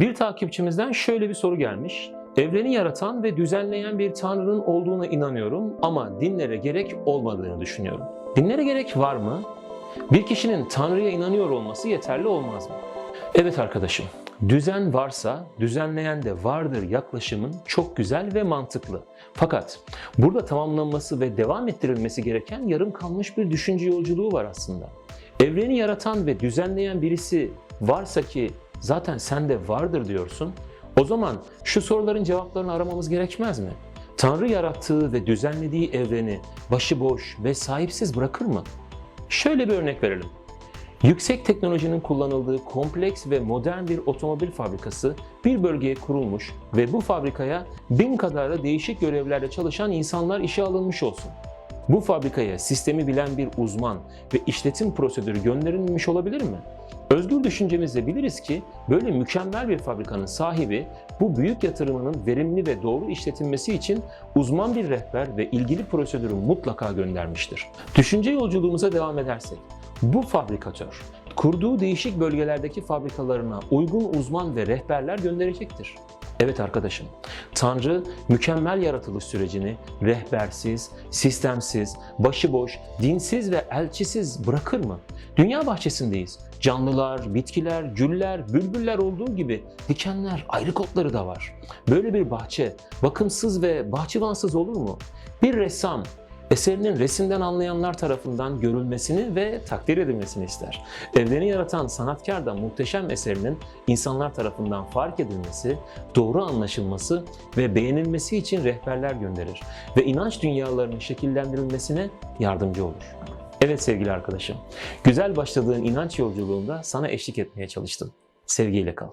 Bir takipçimizden şöyle bir soru gelmiş. Evreni yaratan ve düzenleyen bir tanrının olduğuna inanıyorum ama dinlere gerek olmadığını düşünüyorum. Dinlere gerek var mı? Bir kişinin Tanrı'ya inanıyor olması yeterli olmaz mı? Evet arkadaşım, düzen varsa düzenleyen de vardır yaklaşımın çok güzel ve mantıklı. Fakat burada tamamlanması ve devam ettirilmesi gereken yarım kalmış bir düşünce yolculuğu var aslında. Evreni yaratan ve düzenleyen birisi varsa ki zaten sende vardır diyorsun. O zaman şu soruların cevaplarını aramamız gerekmez mi? Tanrı yarattığı ve düzenlediği evreni başıboş ve sahipsiz bırakır mı? Şöyle bir örnek verelim. Yüksek teknolojinin kullanıldığı kompleks ve modern bir otomobil fabrikası bir bölgeye kurulmuş ve bu fabrikaya bin kadar da değişik görevlerde çalışan insanlar işe alınmış olsun. Bu fabrikaya sistemi bilen bir uzman ve işletim prosedürü gönderilmiş olabilir mi? Özgür düşüncemizle biliriz ki böyle mükemmel bir fabrikanın sahibi bu büyük yatırımının verimli ve doğru işletilmesi için uzman bir rehber ve ilgili prosedürü mutlaka göndermiştir. Düşünce yolculuğumuza devam edersek, bu fabrikatör kurduğu değişik bölgelerdeki fabrikalarına uygun uzman ve rehberler gönderecektir. Evet arkadaşım, Tanrı mükemmel yaratılış sürecini rehbersiz, sistemsiz, başıboş, dinsiz ve elçisiz bırakır mı? Dünya bahçesindeyiz. Canlılar, bitkiler, güller, bülbüller olduğu gibi dikenler, ayrı otları da var. Böyle bir bahçe bakımsız ve bahçıvansız olur mu? Bir ressam eserinin resimden anlayanlar tarafından görülmesini ve takdir edilmesini ister. Evreni yaratan sanatkar da muhteşem eserinin insanlar tarafından fark edilmesi, doğru anlaşılması ve beğenilmesi için rehberler gönderir ve inanç dünyalarının şekillendirilmesine yardımcı olur. Evet sevgili arkadaşım, güzel başladığın inanç yolculuğunda sana eşlik etmeye çalıştım. Sevgiyle kal.